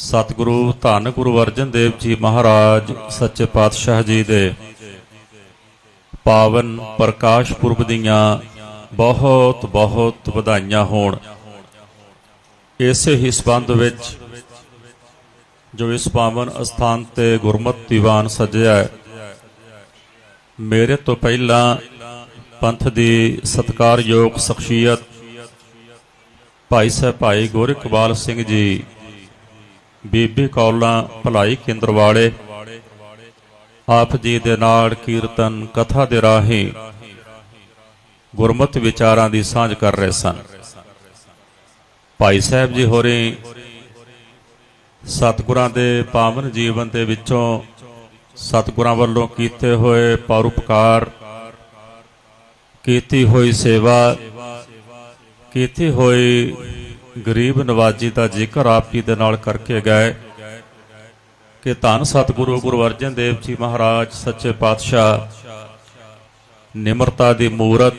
ਸਤਿਗੁਰੂ ਧੰਨ ਗੁਰੂ ਅਰਜਨ ਦੇਵ ਜੀ ਮਹਾਰਾਜ, ਸੱਚੇ ਪਾਤਸ਼ਾਹ ਜੀ ਦੇ ਪਾਵਨ ਪ੍ਰਕਾਸ਼ ਪੁਰਬ ਦੀਆਂ ਬਹੁਤ ਬਹੁਤ ਵਧਾਈਆਂ ਹੋਣ। ਇਸੇ ਹੀ ਸੰਬੰਧ ਵਿੱਚ ਜੋ ਇਸ ਪਾਵਨ ਅਸਥਾਨ ਤੇ ਗੁਰਮਤਿ ਦੀਵਾਨ ਸਜਿਆ ਹੈ, ਮੇਰੇ ਤੋਂ ਪਹਿਲਾਂ ਪੰਥ ਦੀ ਸਤਕਾਰਯੋਗ ਸ਼ਖਸੀਅਤ ਭਾਈ ਸਾਹਿਬ ਭਾਈ ਗੋਰਖਵਾਲ ਸਿੰਘ ਜੀ ਬੀਬੀ ਕੌਲਾਂ ਭਲਾਈ ਕੇਂਦਰ ਵਾਲੇ, ਆਪ ਜੀ ਦੇ ਨਾਲ ਕੀਰਤਨ ਕਥਾ ਦੇ ਰਾਹੀਂ ਗੁਰਮਤਿ ਵਿਚਾਰਾਂ ਦੀ ਸਾਂਝ ਕਰ ਰਹੇ ਸਨ। ਭਾਈ ਸਾਹਿਬ ਜੀ ਹੋਰੇ ਸਤਿਗੁਰਾਂ ਦੇ ਪਾਵਨ ਜੀਵਨ ਦੇ ਵਿੱਚੋਂ ਸਤਿਗੁਰਾਂ ਵੱਲੋਂ ਕੀਤੇ ਹੋਏ ਪਰਉਪਕਾਰ, ਕੀਤੀ ਹੋਈ ਸੇਵਾ, ਕੀਤੀ ਹੋਈ ਗਰੀਬ ਨਵਾਜੀ ਦਾ ਜ਼ਿਕਰ ਆਪ ਜੀ ਦੇ ਨਾਲ ਕਰਕੇ ਗਏ ਕਿ ਧੰਨ ਸਤਿਗੁਰੂ ਗੁਰੂ ਅਰਜਨ ਦੇਵ ਜੀ ਮਹਾਰਾਜ, ਸੱਚੇ ਪਾਤਸ਼ਾਹ, ਨਿਮਰਤਾ ਦੀ ਮੂਰਤ,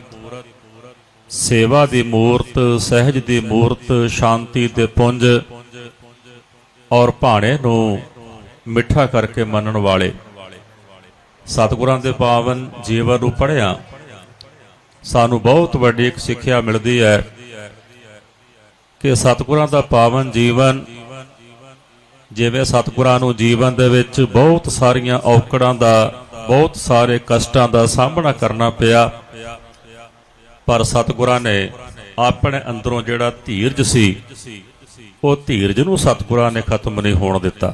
ਸੇਵਾ ਦੀ ਮੂਰਤ, ਸਹਿਜ ਦੀ ਮੂਰਤ, ਸ਼ਾਂਤੀ ਦੇ ਪੁੰਜ ਔਰ ਭਾਣੇ ਨੂੰ ਮਿੱਠਾ ਕਰਕੇ ਮੰਨਣ ਵਾਲੇ। ਸਤਿਗੁਰਾਂ ਦੇ ਪਾਵਨ ਜੀਵਨ ਨੂੰ ਪੜਿਆ ਸਾਨੂੰ ਬਹੁਤ ਵੱਡੀ ਇੱਕ ਸਿੱਖਿਆ ਮਿਲਦੀ ਹੈ। ਕਿ ਸਤਿਗੁਰਾਂ ਦਾ ਪਾਵਨ ਜੀਵਨ ਜਿਵੇਂ ਸਤਿਗੁਰਾਂ ਨੂੰ ਜੀਵਨ ਦੇ ਵਿੱਚ ਬਹੁਤ ਸਾਰੀਆਂ ਔਕੜਾਂ ਦਾ, ਬਹੁਤ ਸਾਰੇ ਕਸ਼ਟਾਂ ਦਾ ਸਾਹਮਣਾ ਕਰਨਾ ਪਿਆ। ਪਰ ਸਤਿਗੁਰਾਂ ਨੇ ਆਪਣੇ ਅੰਦਰੋਂ ਜਿਹੜਾ ਧੀਰਜ ਸੀ, ਉਹ ਧੀਰਜ ਨੂੰ ਸਤਿਗੁਰਾਂ ਨੇ ਖਤਮ ਨਹੀਂ ਹੋਣ ਦਿੱਤਾ।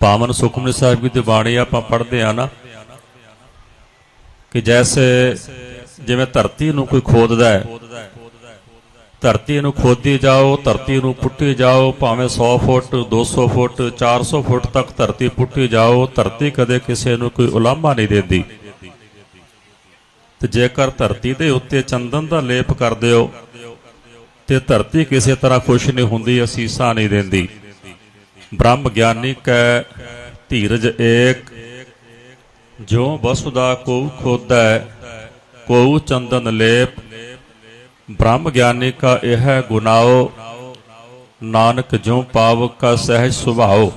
ਪਾਵਨ ਸੁਖਮਨੀ ਸਾਹਿਬ ਜੀ ਦੀ ਬਾਣੀ ਆਪਾਂ ਪੜ੍ਹਦੇ ਆ ਨਾ, ਕਿ ਜੈਸੇ ਜਿਵੇਂ ਧਰਤੀ ਨੂੰ ਕੋਈ ਖੋਦਦਾ ਹੈ ਧਰਤੀ ਨੂੰ ਖੋਦੀ ਜਾਓ, ਧਰਤੀ ਨੂੰ ਪੁੱਟੀ ਜਾਓ, ਭਾਵੇਂ 100 ਫੁੱਟ 200 ਫੁੱਟ 400 ਫੁੱਟ ਤੱਕ ਧਰਤੀ ਪੁੱਟੀ ਜਾਓ, ਧਰਤੀ ਕਦੇ ਕਿਸੇ ਨੂੰ ਕੋਈ ਉਲਾਮਾ ਨਹੀਂ ਦਿੰਦੀ। ਤੇ ਜੇਕਰ ਧਰਤੀ ਦੇ ਉੱਤੇ ਚੰਦਨ ਦਾ ਲੇਪ ਕਰਦੇ ਹੋ, ਤੇ ਧਰਤੀ ਕਿਸੇ ਤਰ੍ਹਾਂ ਖੁਸ਼ ਨਹੀਂ ਹੁੰਦੀ, ਅਸੀਸਾਂ ਨਹੀਂ ਦਿੰਦੀ। ਬ੍ਰਹਮ ਗਿਆਨੀ ਕੈ, ਧੀਰਜ ਏਕ ਜੋ ਵਸੁਦਾ ਕੋ ਖੋਦੈ ਕੋ ਚੰਦਨ ਲੇਪ ਬ੍ਰਹਮ ਗਿਆਨੀ ਕਾ ਇਹ ਗੁਨਾਓ, ਨਾਨਕ ਜੋ ਪਾਵਕ ਕਾ ਸਹਿਜ ਸੁਭਾਓ।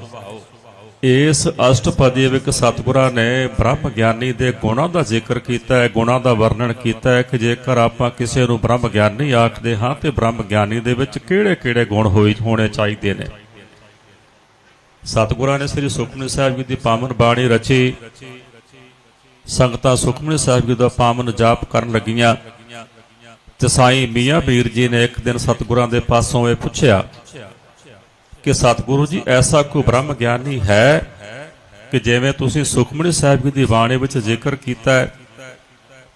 ਇਸ ਅਸ਼ਟਪਦੀ ਵਿੱਚ ਸਤਿਗੁਰਾਂ ਨੇ ਬ੍ਰਹਮ ਗਿਆਨੀ ਦੇ ਗੁਣਾਂ ਦਾ ਜ਼ਿਕਰ ਕੀਤਾ ਹੈ, ਗੁਣਾਂ ਦਾ ਵਰਣਨ ਕੀਤਾ ਹੈ ਕਿ ਜੇਕਰ ਆਪਾਂ ਕਿਸੇ ਨੂੰ ਬ੍ਰਹਮ ਗਿਆਨੀ ਆਖਦੇ ਹਾਂ ਤੇ ਬ੍ਰਹਮ ਗਿਆਨੀ ਦੇ ਵਿੱਚ ਕਿਹੜੇ-ਕਿਹੜੇ ਗੁਣ ਹੋਈ, ਹੋਣੇ ਚਾਹੀਦੇ ਨੇ। ਸਤਿਗੁਰਾਂ ਨੇ ਸ੍ਰੀ ਸੁਖਮਨੀ ਸਾਹਿਬ ਜੀ ਦੀ ਪਾਵਨ ਬਾਣੀ ਰਚੀ। ਸੰਗਤਾਂ ਸੁਖਮਨੀ ਸਾਹਿਬ ਜੀ ਦਾ ਪਾਵਨ ਜਾਪ ਕਰਨ ਲੱਗੀਆਂ। ਤੇ ਮੀਆਂ ਵੀਰ ਜੀ ਨੇ ਇੱਕ ਦਿਨ ਸਤਿਗੁਰਾਂ ਦੇ ਪਾਸੋਂ ਇਹ ਪੁੱਛਿਆ ਕਿ ਸਤਿਗੁਰੂ ਜੀ, ਐਸਾ ਕੋਈ ਬ੍ਰਹਮ ਗਿਆਨੀ ਹੈ ਕਿ ਜਿਵੇਂ ਤੁਸੀਂ ਸੁਖਮਨੀ ਸਾਹਿਬ ਜੀ ਦੀ ਬਾਣੀ ਵਿੱਚ ਜ਼ਿਕਰ ਕੀਤਾ ਹੈ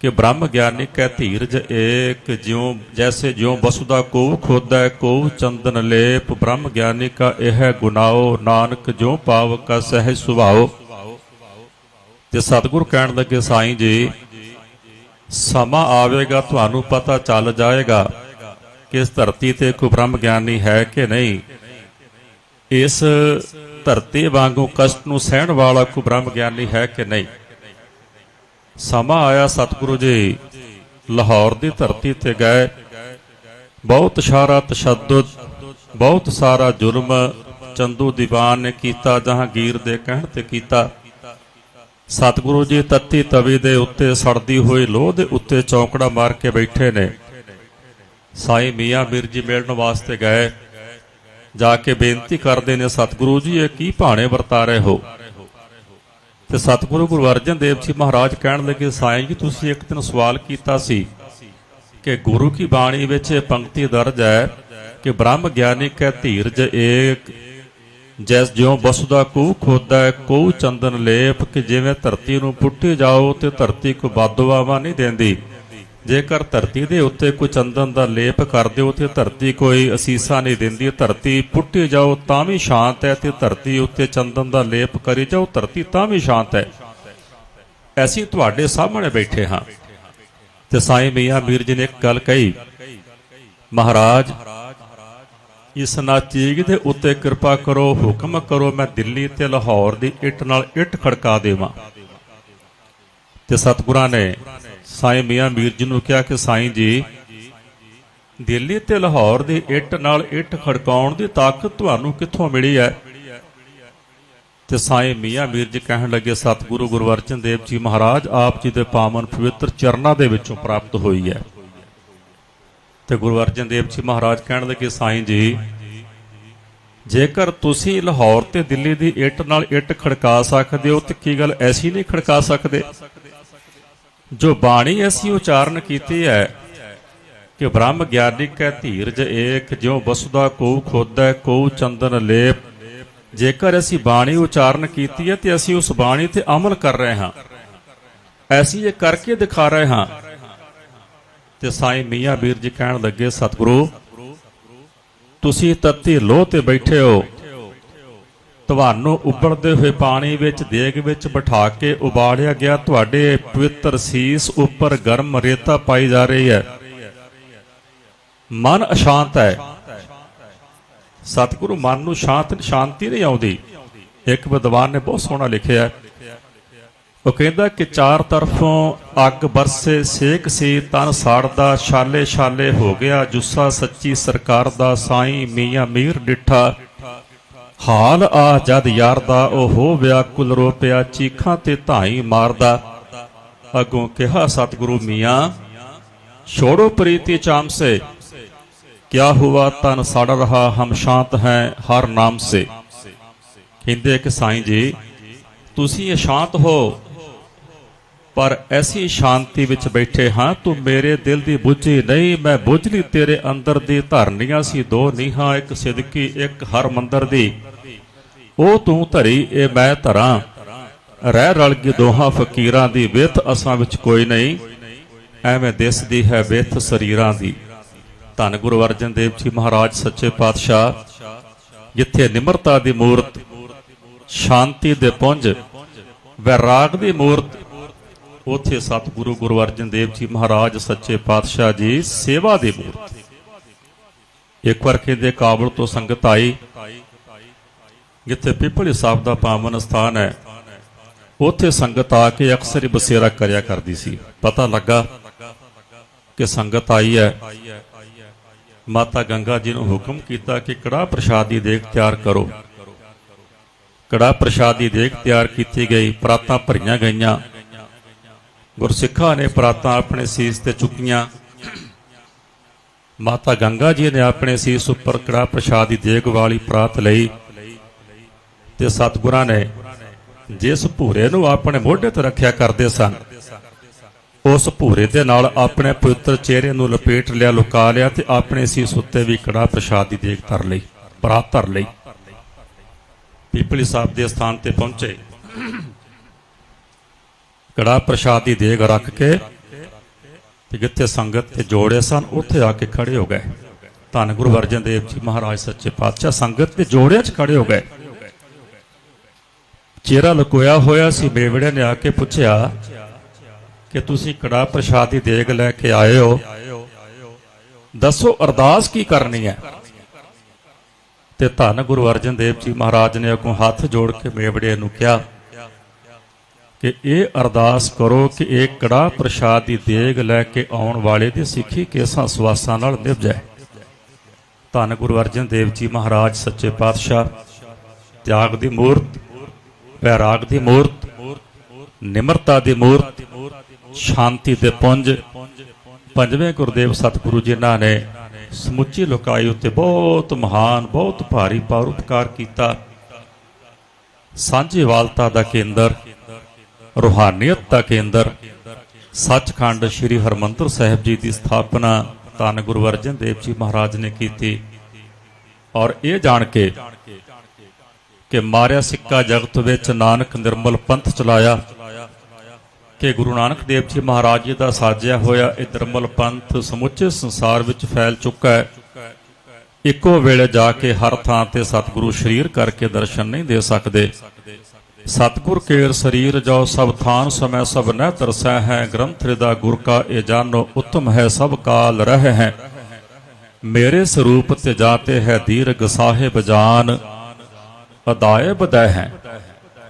ਕਿ ਬ੍ਰਹਮ ਗਿਆਨੀ ਕੈ ਧੀਰਜ ਏਕ ਜਿਉ, ਜੈਸੇ ਜਿਉ ਵਸੁਦਾ ਕੋ ਖੋਦੈ ਕੋ ਚੰਦਨ ਲੇਪ, ਬ੍ਰਹਮ ਗਿਆਨੀ ਕਾ ਇਹ ਗੁਨਾਓ ਨਾਨਕ ਜੋ ਪਾਵ ਕਾ ਸਹਿਜ ਸੁਭਾਓ। ਤੇ ਸਤਿਗੁਰ ਕਹਿਣ ਲੱਗੇ, ਸਾਈਂ ਜੀ ਸਮਾਂ ਆਵੇਗਾ, ਤੁਹਾਨੂੰ ਪਤਾ ਚੱਲ ਜਾਏਗਾ ਕਿ ਇਸ ਧਰਤੀ ਤੇ ਕੋਈ ਬ੍ਰਹਮ ਗਿਆਨੀ ਹੈ ਕਿ ਨਹੀਂ। ਇਸ ਧਰਤੀ ਵਾਂਗੂ ਕਸ਼ਟ ਨੂੰ ਸਹਿਣ ਵਾਲਾ ਕੋਈ ਬ੍ਰਹਮ ਗਿਆਨੀ ਹੈ ਕਿ ਨਹੀਂ। ਸਮਾਂ ਆਇਆ ਸਤਿਗੁਰੂ ਜੀ, ਲਾਹੌਰ ਦੀ ਧਰਤੀ ਤੇ ਗਏ। ਬਹੁਤ ਸਾਰਾ ਤਸ਼ੱਦਦ, ਬਹੁਤ ਸਾਰਾ ਜ਼ੁਲਮ ਚੰਦੂ ਦੀਵਾਨ ਨੇ ਕੀਤਾ, ਜਹਾਂਗੀਰ ਦੇ ਕਹਿਣ ਤੇ ਕੀਤਾ। ਸਤਿਗੁਰੂ ਜੀ ਤੱਤੀ ਤਵੀ ਦੇ ਉੱਤੇ ਸੜਦੀ ਹੋਈ ਲੋਹ ਦੇ ਉੱਤੇ ਚੌਕੜਾ ਮਾਰ ਕੇ ਬੈਠੇ ਨੇ। ਸਾਈਂ ਮੀਆਂ ਮੀਰ ਜੀ ਮਿਲਣ ਵਾਸਤੇ ਗਏ। ਜਾ ਕੇ ਬੇਨਤੀ ਕਰਦੇ ਨੇ, ਸਤਿਗੁਰੂ ਜੀ, ਇਹ ਕੀ ਭਾਣੇ ਵਰਤਾ ਰਹੇ ਹੋ? ਤੇ ਸਤਿਗੁਰੂ ਗੁਰੂ ਅਰਜਨ ਦੇਵ ਜੀ ਮਹਾਰਾਜ ਕਹਿਣ ਲੱਗੇ, ਸਾਈਂ ਜੀ, ਤੁਸੀਂ ਇੱਕ ਦਿਨ ਸਵਾਲ ਕੀਤਾ ਸੀ ਕਿ ਗੁਰੂ ਕੀ ਬਾਣੀ ਵਿੱਚ ਇਹ ਪੰਕਤੀ ਦਰਜ ਹੈ ਕਿ ਬ੍ਰਹਮ ਗਿਆਨੀ ਕੈ ਧੀਰਜ ਏਕ ਜੈਸ ਜਿਉ ਬਸੁਦਾ ਕੋ ਖੋਦਾ ਕੋ ਚੰਦਨ ਲੇਪ, ਕਿ ਜਿਵੇਂ ਧਰਤੀ ਨੂੰ ਪੁੱਟੀ ਜਾਓ, ਤੇ ਧਰਤੀ ਕੋ ਬਾਦੋਵਾਵਾ ਨਹੀਂ ਦਿੰਦੀ। ਜੇਕਰ ਧਰਤੀ ਦੇ ਉੱਤੇ ਕੋਈ ਚੰਦਨ ਦਾ ਲੇਪ ਕਰ ਦਿਓ, ਤੇ ਧਰਤੀ ਕੋਈ ਅਸੀਸਾ ਨਹੀਂ ਦਿੰਦੀ। ਧਰਤੀ ਪੁੱਟੀ ਜਾਓ, ਤਾਂ ਵੀ ਸ਼ਾਂਤ ਹੈ, ਤੇ ਧਰਤੀ ਉੱਤੇ ਚੰਦਨ ਦਾ ਲੇਪ ਕਰੀ ਜਾਓ, ਧਰਤੀ ਤਾਂ ਵੀ ਸ਼ਾਂਤ ਹੈ। ਅਸੀਂ ਤੁਹਾਡੇ ਸਾਹਮਣੇ ਬੈਠੇ ਹਾਂ। ਤੇ ਸਾਈਂ ਮੀਆਂ ਮੀਰ ਜੀ ਨੇ ਇੱਕ ਗੱਲ ਕਹੀ, ਮਹਾਰਾਜ ਇਸ ਨਾਚੀਗ ਦੇ ਉੱਤੇ ਕਿਰਪਾ ਕਰੋ, ਹੁਕਮ ਕਰੋ, ਮੈਂ ਦਿੱਲੀ ਤੇ ਲਾਹੌਰ ਦੀ ਇੱਟ ਨਾਲ ਇੱਟ ਖੜਕਾ ਦੇਵਾਂ। ਤੇ ਸਤਿਗੁਰਾਂ ਨੇ ਸਾਈਂ ਮੀਆਂ ਮੀਰ ਜੀ ਨੂੰ ਕਿਹਾ ਕਿ ਸਾਈਂ ਜੀ, ਦਿੱਲੀ ਤੇ ਲਾਹੌਰ ਦੀ ਇੱਟ ਨਾਲ ਇੱਟ ਖੜਕਾਉਣ ਦੀ ਤਾਕਤ ਤੁਹਾਨੂੰ ਕਿੱਥੋਂ ਮਿਲੀ ਹੈ? ਤੇ ਸਾਈਂ ਮੀਆਂ ਮੀਰ ਜੀ ਕਹਿਣ ਲੱਗੇ, ਸਤਿਗੁਰੂ ਗੁਰੂ ਅਰਜਨ ਦੇਵ ਜੀ ਮਹਾਰਾਜ, ਆਪ ਜੀ ਦੇ ਪਾਵਨ ਪਵਿੱਤਰ ਚਰਨਾਂ ਦੇ ਵਿੱਚੋਂ ਪ੍ਰਾਪਤ ਹੋਈ ਹੈ। ਤੇ ਗੁਰੂ ਅਰਜਨ ਦੇਵ ਜੀ ਮਹਾਰਾਜ ਕਹਿਣ ਲੱਗੇ, ਸਾਈਂ ਜੀ, ਜੇਕਰ ਤੁਸੀਂ ਲਾਹੌਰ ਤੇ ਦਿੱਲੀ ਦੀ ਇੱਟ ਨਾਲ ਇੱਟ ਖੜਕਾ ਸਕਦੇ ਹੋ, ਤੇ ਕੀ ਗੱਲ ਐਸੀ ਨਹੀਂ ਖੜਕਾ ਸਕਦੇ? ਜੋ ਬਾਣੀ ਅਸੀਂ ਉਚਾਰਨ ਕੀਤੀ ਹੈ ਕਿ ਬ੍ਰਹਮ ਗਿਆਨੀ ਹੈ ਧੀਰਜ ਏਕ, ਜਿਉ ਬਸੁਦਾ ਕੋ ਖੋਦੈ, ਕੋ ਚੰਦਨ ਲੇਪ। ਜੇਕਰ ਅਸੀਂ ਬਾਣੀ ਉਚਾਰਨ ਕੀਤੀ ਹੈ, ਤੇ ਅਸੀਂ ਉਸ ਬਾਣੀ ਤੇ ਅਮਲ ਕਰ ਰਹੇ ਹਾਂ। ਅਸੀਂ ਇਹ ਕਰਕੇ ਦਿਖਾ ਰਹੇ ਹਾਂ ਤੇ ਸਾਈਂ ਮੀਆਂ ਵੀਰ ਜੀ ਕਹਿਣ ਲੱਗੇ, ਸਤਿਗੁਰੂ, ਤੁਸੀਂ ਤੱਤੀ ਲੋਹ ਤੇ ਬੈਠੇ ਹੋ। ਤੁਹਾਨੂੰ ਉਬਲਦੇ ਹੋਏ ਪਾਣੀ ਵਿੱਚ, ਦੇਗ ਵਿੱਚ ਬਿਠਾ ਕੇ ਉਬਾਲਿਆ ਗਿਆ। ਤੁਹਾਡੇ ਪਵਿੱਤਰ ਸੀਸ ਉੱਪਰ ਗਰਮ ਰੇਤਾ ਪਾਈ ਜਾ ਰਹੀ ਹੈ। ਮਨ ਅਸ਼ਾਂਤ ਹੈ। ਸਤਿਗੁਰੂ ਮਨ ਨੂੰ ਸ਼ਾਂਤ, ਸ਼ਾਂਤੀ ਨਹੀਂ ਆਉਂਦੀ। ਇੱਕ ਵਿਦਵਾਨ ਨੇ ਬਹੁਤ ਸੋਹਣਾ ਲਿਖਿਆ ਹੈ। ਉਹ ਕਹਿੰਦਾ ਕਿ ਚਾਰ ਤਰਫੋਂ ਅੱਗ ਬਰਸੇ, ਸੇਕ ਸੀ, ਤਨ ਸਾੜਦਾ, ਛਾਲੇ ਛਾਲੇ ਹੋ ਗਿਆ, ਜੁੱਸਾ ਸੱਚੀ ਸਰਕਾਰ ਦਾ ਸਾਈਂ, ਮੀਆਂ ਮੀਰ ਡਿੱਠਾ। ਹਾਲ ਆ, ਜਦ ਯਾਰ ਦਾ ਉਹ ਹੋ ਵਿਆਕੁਲ ਰੋਪਿਆ, ਚੀਖਾਂ ਤੇ ਧਾਈ ਮਾਰਦਾ। ਅਗੋਂ ਕਿਹਾ, ਸਤਿਗੁਰੂ ਮੀਆਂ, ਛੋੜੋ ਪ੍ਰੀਤੀ ਚਾਮ ਸੇ ਕਿਆ ਹੁਆ ਤਨ ਸੜ ਰਹਾ, ਹਮ ਸ਼ਾਂਤ ਹੈ, ਹਰ ਨਾਮ ਸੇ। ਕਹਿੰਦੇ ਕਿ ਸਾਈਂ ਜੀ, ਤੁਸੀਂ ਇਹ ਸ਼ਾਂਤ ਹੋ ਪਰ ਐਸੀ ਸ਼ਾਂਤੀ ਵਿੱਚ ਬੈਠੇ ਹਾਂ, ਤੂੰ ਮੇਰੇ ਦਿਲ ਦੀ ਬੁੱਝੀ ਨਹੀਂ, ਮੈਂ ਬੁੱਝ ਲਈ ਤੇਰੇ ਅੰਦਰ ਦੀ ਧਰਨੀਆਂ ਸੀ ਦੋ ਨੀਹਾਂ, ਇੱਕ ਸਿਦਕੀ, ਇੱਕ ਹਰ ਮੰਦਰ ਦੀ। ਉਹ ਤੂੰ ਧਰੀ, ਇਹ ਮੈਂ ਧਰਾਂ। ਰਹਿ ਰਲ ਕੇ ਦੋਹਾਂ ਫਕੀਰਾਂ ਦੀ, ਵਿਥ ਅਸਾਂ ਵਿੱਚ ਕੋਈ ਨਹੀਂ। ਐਵੇਂ ਦਿਸਦੀ ਹੈ ਵਿਥ ਸਰੀਰਾਂ ਦੀ। ਧੰਨ ਗੁਰੂ ਅਰਜਨ ਦੇਵ ਜੀ ਮਹਾਰਾਜ, ਸੱਚੇ ਪਾਤਸ਼ਾਹ, ਜਿੱਥੇ ਨਿਮਰਤਾ ਦੀ ਮੂਰਤ, ਸ਼ਾਂਤੀ ਦੇ ਪੁੰਜ, ਵੈਰਾਗ ਦੀ ਮੂਰਤ ਉਥੇ ਸਤਿਗੁਰੂ ਗੁਰੂ ਅਰਜਨ ਦੇਵ ਜੀ ਮਹਾਰਾਜ, ਸੱਚੇ ਪਾਤਸ਼ਾਹ ਜੀ, ਸੇਵਾ ਦੇ ਮੂਰਤ। ਇੱਕ ਵਾਰ ਕਹਿੰਦੇ ਕਾਬਲ ਤੋਂ ਸੰਗਤ ਆਈ। ਜਿੱਥੇ ਪਿਪਲੀ ਸਾਹਿਬ ਦਾ ਪਾਵਨ ਸਥਾਨ ਹੈ, ਉਥੇ ਸੰਗਤ ਆ ਕੇ ਅਕਸਰ ਹੀ ਬਸੇਰਾ ਕਰਿਆ ਕਰਦੀ ਸੀ। ਪਤਾ ਲੱਗਾ ਕਿ ਸੰਗਤ ਆਈ ਹੈ। ਮਾਤਾ ਗੰਗਾ ਜੀ ਨੂੰ ਹੁਕਮ ਕੀਤਾ ਕਿ ਕੜਾ ਪ੍ਰਸ਼ਾਦ ਦੀ ਦੇਗ ਤਿਆਰ ਕਰੋ। ਕੜਾ ਪ੍ਰਸ਼ਾਦ ਦੀ ਦੇਗ ਤਿਆਰ ਕੀਤੀ ਗਈ, ਪਰਾਤਾਂ ਭਰੀਆਂ ਗਈਆਂ। ਗੁਰਸਿੱਖਾਂ ਨੇ ਪ੍ਰਾਤਾਂ ਆਪਣੇ ਸੀਸ ਤੇ ਚੁੱਕੀਆਂ। ਮਾਤਾ ਗੰਗਾ ਜੀ ਨੇ ਆਪਣੇ ਸੀਸ ਉੱਪਰ ਕੜਾ ਪ੍ਰਸ਼ਾਦ ਦੀ ਦੇਗ ਵਾਲੀ ਪ੍ਰਾਤ ਲਈ ਤੇ ਸਤਿਗੁਰਾਂ ਨੇ ਜਿਸ ਭੂਰੇ ਨੂੰ ਆਪਣੇ ਮੋਢੇ ਤੇ ਰੱਖਿਆ ਕਰਦੇ ਸਨ, ਉਸ ਭੂਰੇ ਦੇ ਨਾਲ ਆਪਣੇ ਪਵਿੱਤਰ ਚਿਹਰੇ ਨੂੰ ਲਪੇਟ ਲਿਆ, ਲੁਕਾ ਲਿਆ ਤੇ ਆਪਣੇ ਸੀਸ ਉੱਤੇ ਵੀ ਕੜਾ ਪ੍ਰਸ਼ਾਦ ਦੀ ਦੇਗ ਧਰ ਲਈ, ਪ੍ਰਾਤ ਧਰ ਲਈ। ਪੀਪਲੀ ਸਾਹਿਬ ਦੇ ਸਥਾਨ ਤੇ ਪਹੁੰਚੇ। ਕੜਾ ਪ੍ਰਸ਼ਾਦ ਦੀ ਦੇਗ ਰੱਖ ਕੇ ਤੇ ਜਿੱਥੇ ਸੰਗਤ ਤੇ ਜੋੜੇ ਸਨ, ਉੱਥੇ ਆ ਕੇ ਖੜੇ ਹੋ ਗਏ। ਧੰਨ ਗੁਰੂ ਅਰਜਨ ਦੇਵ ਜੀ ਮਹਾਰਾਜ, ਸੱਚੇ ਪਾਤਸ਼ਾਹ, ਸੰਗਤ ਦੇ ਜੋੜਿਆਂ 'ਚ ਖੜੇ ਹੋ ਗਏ। ਚਿਹਰਾ ਲੁਕੋਇਆ ਹੋਇਆ ਸੀ ਬੇਵੜੇ ਨੇ ਆ ਕੇ ਪੁੱਛਿਆ ਕਿ ਤੁਸੀਂ ਕੜਾ ਪ੍ਰਸ਼ਾਦ ਦੀ ਦੇਗ ਲੈ ਕੇ ਆਏ ਹੋ? ਦੱਸੋ, ਅਰਦਾਸ ਕੀ ਕਰਨੀ ਹੈ? ਤੇ ਧੰਨ ਗੁਰੂ ਅਰਜਨ ਦੇਵ ਜੀ ਮਹਾਰਾਜ ਨੇ ਅੱਗੋਂ ਹੱਥ ਜੋੜ ਕੇ ਬੇਵੜੇ ਨੂੰ ਕਿਹਾ ਕਿ ਇਹ ਅਰਦਾਸ ਕਰੋ ਕਿ ਇਹ ਕੜਾ ਪ੍ਰਸ਼ਾਦ ਦੀ ਦੇਗ ਲੈ ਕੇ ਆਉਣ ਵਾਲੇ ਦੀ ਸਿੱਖੀ ਕੇਸਾਂ ਸਵਾਸਾਂ ਨਾਲ ਨਿਭ ਜਾਏ। ਧੰਨ ਗੁਰੂ ਅਰਜਨ ਦੇਵ ਜੀ ਮਹਾਰਾਜ, ਸੱਚੇ ਪਾਤਸ਼ਾਹ, ਤਿਆਗ ਦੀ ਮੂਰਤ ਵੈਰਾਗ ਦੀ ਮੂਰਤ, ਨਿਮਰਤਾ ਦੀ ਮੂਰਤ, ਸ਼ਾਂਤੀ ਦੇ ਪੁੰਜ, ਪੰਜਵੇਂ ਗੁਰਦੇਵ ਸਤਿਗੁਰੂ ਜਿਨ੍ਹਾਂ ਨੇ ਸਮੁੱਚੀ ਲੋਕਾਈ ਉੱਤੇ ਬਹੁਤ ਮਹਾਨ, ਬਹੁਤ ਭਾਰੀ ਪਰਉਪਕਾਰ ਕੀਤਾ। ਸਾਂਝੀਵਾਲਤਾ ਦਾ ਕੇਂਦਰ ਰੂਹਾਨੀਅਤ ਦਾ ਕੇਂਦਰ। ਸੱਚਖੰਡ ਸ੍ਰੀ ਹਰਮੰਦਰ ਸਾਹਿਬ ਜੀ ਦੀ ਸਥਾਪਨਾ ਧੰਨ ਗੁਰੂ ਅਰਜਨ ਦੇਵ ਜੀ ਮਹਾਰਾਜ ਨੇ ਕੀਤੀ। ਔਰ ਇਹ ਜਾਣ ਕੇ ਕਿ ਮਾਰਿਆ ਸਿੱਕਾ ਜਗਤ ਵਿੱਚ ਨਾਨਕ ਨਿਰਮਲ ਪੰਥ ਚਲਾਇਆ, ਕਿ ਗੁਰੂ ਨਾਨਕ ਦੇਵ ਜੀ ਮਹਾਰਾਜ ਜੀ ਦਾ ਸਾਜਿਆ ਹੋਇਆ ਇਹ ਨਿਰਮਲ ਪੰਥ ਸਮੁੱਚੇ ਸੰਸਾਰ ਵਿੱਚ ਫੈਲ ਚੁੱਕਾ ਹੈ। ਇੱਕੋ ਵੇਲੇ ਜਾ ਕੇ ਹਰ ਥਾਂ ਤੇ ਸਤਿਗੁਰੂ ਸ਼ਰੀਰ ਕਰਕੇ ਦਰਸ਼ਨ ਨਹੀਂ ਦੇ ਸਕਦੇ। ਸਤਿਗੁਰ ਕੇਰ ਸਰੀਰ ਜੋ ਸਭ ਥਾਨ ਸਮੈ ਸਭ ਨਹਿ ਤਰਸੈ ਹੈ, ਗ੍ਰੰਥ ਹਿਰਦਾ ਗੁਰ ਕਾ ਇਹ ਜਾਨੋ ਉੱਤਮ ਹੈ, ਸਭ ਕਾਲ ਰਹਿ ਹੈ। ਮੇਰੇ ਸਰੂਪ ਤੇ ਜਾਤੇ ਹੈ ਦੀਰਘ ਸਾਹਿਬ ਜਾਨ ਅਦਾਏ ਬਦੈ ਹੈ।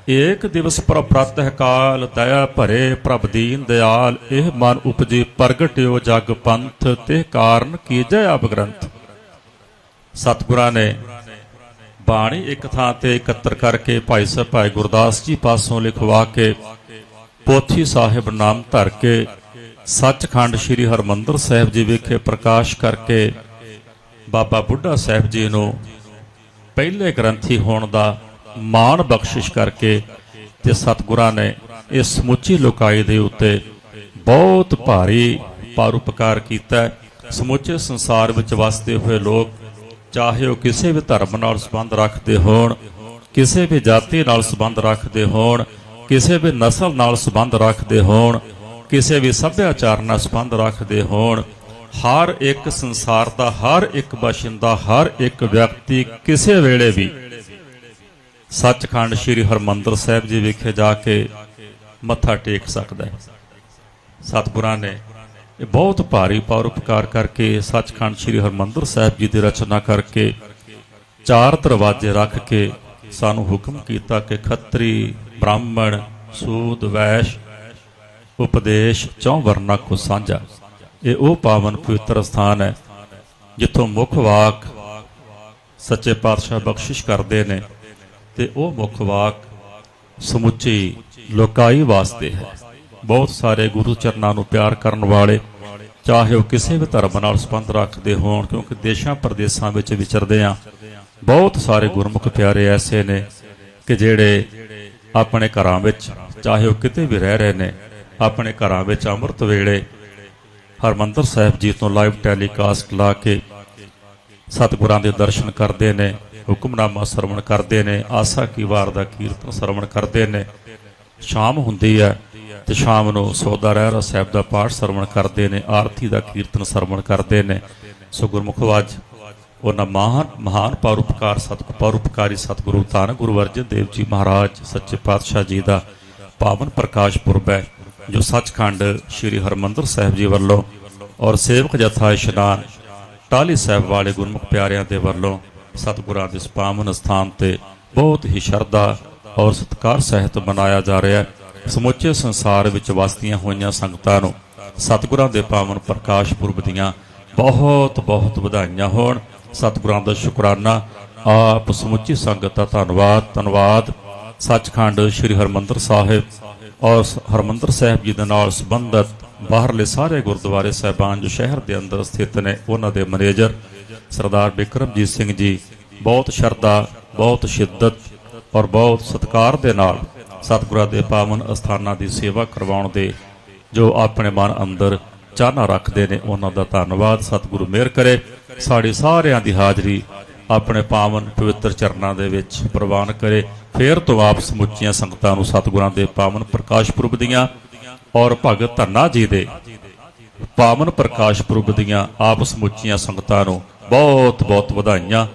ਏਕ ਦਿਵਸ ਪਰ ਪ੍ਰਤਹ ਕਾਲ, ਦਇਆ ਭਰੇ ਪ੍ਰਭ ਦੀਨ ਦਿਆਲ, ਇਹ ਮਨ ਉਪਜੀ ਪ੍ਰਗਟਿਓ ਜਗ ਪੰਥ ਤੇ ਕਾਰਨ ਕੀਜੈ ਅਬ ਗ੍ਰੰਥ। ਸਤਿਗੁਰਾਂ ਨੇ ਬਾਣੀ ਇੱਕ ਥਾਂ ਤੇ ਇਕੱਤਰ ਕਰਕੇ ਭਾਈ ਸਾਹਿਬ, ਭਾਈ ਗੁਰਦਾਸ ਜੀ ਪਾਸੋਂ ਲਿਖਵਾ ਕੇ ਪੋਥੀ ਸਾਹਿਬ ਨਾਮ ਧਰ ਕੇ ਸੱਚਖੰਡ ਸ੍ਰੀ ਹਰਮੰਦਰ ਸਾਹਿਬ ਜੀ ਵਿਖੇ ਪ੍ਰਕਾਸ਼ ਕਰਕੇ ਬਾਬਾ ਬੁੱਢਾ ਸਾਹਿਬ ਜੀ ਨੂੰ ਪਹਿਲੇ ਗ੍ਰੰਥੀ ਹੋਣ ਦਾ ਮਾਣ ਬਖਸ਼ਿਸ਼ ਕਰਕੇ ਤੇ ਸਤਿਗੁਰਾਂ ਨੇ ਇਸ ਸਮੁੱਚੀ ਲੋਕਾਈ ਦੇ ਉੱਤੇ ਬਹੁਤ ਭਾਰੀ ਪਰਉਪਕਾਰ ਕੀਤਾ। ਸਮੁੱਚੇ ਸੰਸਾਰ ਵਿੱਚ ਵਸਦੇ ਹੋਏ ਲੋਕ ਚਾਹੇ ਉਹ ਕਿਸੇ ਵੀ ਧਰਮ ਨਾਲ ਸੰਬੰਧ ਰੱਖਦੇ ਹੋਣ, ਕਿਸੇ ਵੀ ਜਾਤੀ ਨਾਲ ਸੰਬੰਧ ਰੱਖਦੇ ਹੋਣ, ਕਿਸੇ ਵੀ ਨਸਲ ਨਾਲ ਸੰਬੰਧ ਰੱਖਦੇ ਹੋਣ, ਕਿਸੇ ਵੀ ਸੱਭਿਆਚਾਰ ਨਾਲ ਸੰਬੰਧ ਰੱਖਦੇ ਹੋਣ, ਹਰ ਇੱਕ ਸੰਸਾਰ ਦਾ, ਹਰ ਇੱਕ ਬਸ਼ਿੰਦਾ, ਹਰ ਇੱਕ ਵਿਅਕਤੀ ਕਿਸੇ ਵੇਲੇ ਵੀ। ਸੱਚਖੰਡ ਸ੍ਰੀ ਹਰਮੰਦਰ ਸਾਹਿਬ ਜੀ ਵਿਖੇ ਜਾ ਕੇ ਮੱਥਾ ਟੇਕ ਸਕਦਾ ਹੈ। ਸਤਿਗੁਰਾਂ ਨੇ ਇਹ ਬਹੁਤ ਭਾਰੀ ਪਰਉਪਕਾਰ ਕਰਕੇ ਸੱਚਖੰਡ ਸ੍ਰੀ ਹਰਮੰਦਰ ਸਾਹਿਬ ਜੀ ਦੀ ਰਚਨਾ ਕਰਕੇ ਚਾਰ ਦਰਵਾਜ਼ੇ ਰੱਖ ਕੇ ਸਾਨੂੰ ਹੁਕਮ ਕੀਤਾ ਕਿ ਖੱਤਰੀ, ਬ੍ਰਾਹਮਣ, ਸੂਦ, ਵੈਸ਼, ਉਪਦੇਸ਼ ਚੌ ਵਰਨਾ ਕੋ ਸਾਂਝਾ। ਇਹ ਉਹ ਪਾਵਨ ਪਵਿੱਤਰ ਸਥਾਨ ਹੈ ਜਿੱਥੋਂ ਮੁੱਖ ਵਾਕ ਸੱਚੇ ਪਾਤਸ਼ਾਹ ਬਖਸ਼ਿਸ਼ ਕਰਦੇ ਨੇ ਤੇ ਉਹ ਮੁੱਖ ਵਾਕ ਸਮੁੱਚੀ ਲੋਕਾਈ ਵਾਸਤੇ ਹੈ। ਬਹੁਤ ਸਾਰੇ ਗੁਰੂ ਚਰਨਾਂ ਨੂੰ ਪਿਆਰ ਕਰਨ ਵਾਲੇ, ਚਾਹੇ ਉਹ ਕਿਸੇ ਵੀ ਧਰਮ ਨਾਲ ਸੰਬੰਧ ਰੱਖਦੇ ਹੋਣ, ਕਿਉਂਕਿ ਦੇਸ਼ਾਂ ਪ੍ਰਦੇਸ਼ਾਂ ਵਿੱਚ ਵਿਚਰਦੇ ਆ, ਬਹੁਤ ਸਾਰੇ ਗੁਰਮੁਖ ਪਿਆਰੇ ਐਸੇ ਨੇ ਕਿ ਜਿਹੜੇ ਆਪਣੇ ਘਰਾਂ ਵਿੱਚ, ਚਾਹੇ ਉਹ ਕਿਤੇ ਵੀ ਰਹਿ ਰਹੇ ਨੇ, ਆਪਣੇ ਘਰਾਂ ਵਿੱਚ ਅੰਮ੍ਰਿਤ ਵੇਲੇ ਹਰਮੰਦਰ ਸਾਹਿਬ ਜੀ ਤੋਂ ਲਾਈਵ ਟੈਲੀਕਾਸਟ ਲਾ ਕੇ ਸਤਿਗੁਰਾਂ ਦੇ ਦਰਸ਼ਨ ਕਰਦੇ ਨੇ, ਹੁਕਮਨਾਮਾ ਸਰਵਣ ਕਰਦੇ ਨੇ, ਆਸਾ ਕੀ ਵਾਰ ਦਾ ਕੀਰਤਨ ਸਰਵਣ ਕਰਦੇ ਨੇ, ਸ਼ਾਮ ਹੁੰਦੀ ਹੈ ਤੇ ਸ਼ਾਮ ਨੂੰ ਸੌਦਾ ਰਹਿਰਾ ਸਾਹਿਬ ਦਾ ਪਾਠ ਸਰਵਣ ਕਰਦੇ ਨੇ, ਆਰਤੀ ਦਾ ਕੀਰਤਨ ਸਰਵਣ ਕਰਦੇ ਨੇ। ਸੋ ਗੁਰਮੁਖ ਅੱਜ ਉਹਨਾਂ ਮਹਾਨ ਮਹਾਨ ਪਰਉਪਕਾਰ ਸਤਿਗੁਰ ਪਰਉਪਕਾਰੀ ਸਤਿਗੁਰੂ ਧੰਨ ਗੁਰੂ ਅਰਜਨ ਦੇਵ ਜੀ ਮਹਾਰਾਜ, ਸੱਚੇ ਪਾਤਸ਼ਾਹ ਜੀ ਦਾ ਪਾਵਨ ਪ੍ਰਕਾਸ਼ ਪੁਰਬ ਹੈ, ਜੋ ਸੱਚਖੰਡ ਸ੍ਰੀ ਹਰਮੰਦਰ ਸਾਹਿਬ ਜੀ ਵੱਲੋਂ ਔਰ ਸੇਵਕ ਜਥਾ ਇਸ਼ਨਾਨ ਟਾਲੀ ਸਾਹਿਬ ਵਾਲੇ ਗੁਰਮੁਖ ਪਿਆਰਿਆਂ ਦੇ ਵੱਲੋਂ ਸਤਿਗੁਰਾਂ ਦੇ ਇਸ ਪਾਵਨ ਸਥਾਨ ਤੇ ਬਹੁਤ ਹੀ ਸ਼ਰਧਾ ਔਰ ਸਤਿਕਾਰ ਸਹਿਤ ਮਨਾਇਆ ਜਾ ਰਿਹਾ ਹੈ। ਸਮੁੱਚੇ ਸੰਸਾਰ ਵਿੱਚ ਵਸਦੀਆਂ ਹੋਈਆਂ ਸੰਗਤਾਂ ਨੂੰ ਸਤਿਗੁਰਾਂ ਦੇ ਪਾਵਨ ਪ੍ਰਕਾਸ਼ ਪੁਰਬ ਦੀਆਂ ਬਹੁਤ ਬਹੁਤ ਵਧਾਈਆਂ ਹੋਣ। ਸਤਿਗੁਰਾਂ ਦਾ ਸ਼ੁਕਰਾਨਾ। ਆਪ ਸਮੁੱਚੀ ਸੰਗਤ ਦਾ ਧੰਨਵਾਦ ਧੰਨਵਾਦ। ਸੱਚਖੰਡ ਸ੍ਰੀ ਹਰਮੰਦਰ ਸਾਹਿਬ ਔਰ ਸ- ਹਰਮੰਦਰ ਸਾਹਿਬ ਜੀ ਦੇ ਨਾਲ ਸੰਬੰਧਤ ਬਾਹਰਲੇ ਸਾਰੇ ਗੁਰਦੁਆਰੇ ਸਾਹਿਬਾਨ ਜੋ ਸ਼ਹਿਰ ਦੇ ਅੰਦਰ ਸਥਿਤ ਨੇ, ਉਹਨਾਂ ਦੇ ਮੈਨੇਜਰ ਸਰਦਾਰ ਬਿਕਰਮਜੀਤ ਸਿੰਘ ਜੀ, ਬਹੁਤ ਸ਼ਰਧਾ, ਬਹੁਤ ਸ਼ਿੱਦਤ ਔਰ ਬਹੁਤ ਸਤਿਕਾਰ ਦੇ ਨਾਲ ਸਤਿਗੁਰਾਂ ਦੇ ਪਾਵਨ ਅਸਥਾਨਾਂ ਦੀ ਸੇਵਾ ਕਰਵਾਉਣ ਦੇ ਜੋ ਆਪਣੇ ਮਨ ਅੰਦਰ ਚਾਹਨਾ ਰੱਖਦੇ ਨੇ, ਉਹਨਾਂ ਦਾ ਧੰਨਵਾਦ। ਸਤਿਗੁਰੂ ਮਿਹਰ ਕਰੇ। ਸਾਡੀ ਸਾਰਿਆਂ ਦੀ ਹਾਜ਼ਰੀ ਆਪਣੇ ਪਾਵਨ ਪਵਿੱਤਰ ਚਰਨਾਂ ਦੇ ਵਿੱਚ ਪ੍ਰਵਾਨ ਕਰੇ। ਫੇਰ ਤੋਂ ਆਪ ਸਮੁੱਚੀਆਂ ਸੰਗਤਾਂ ਨੂੰ ਸਤਿਗੁਰਾਂ ਦੇ ਪਾਵਨ ਪ੍ਰਕਾਸ਼ ਪੁਰਬ ਦੀਆਂ ਔਰ ਭਗਤ ਧੰਨਾ ਜੀ ਦੇ ਪਾਵਨ ਪ੍ਰਕਾਸ਼ ਪੁਰਬ ਦੀਆਂ ਆਪ ਸਮੁੱਚੀਆਂ ਸੰਗਤਾਂ ਨੂੰ ਬਹੁਤ ਬਹੁਤ ਵਧਾਈਆਂ।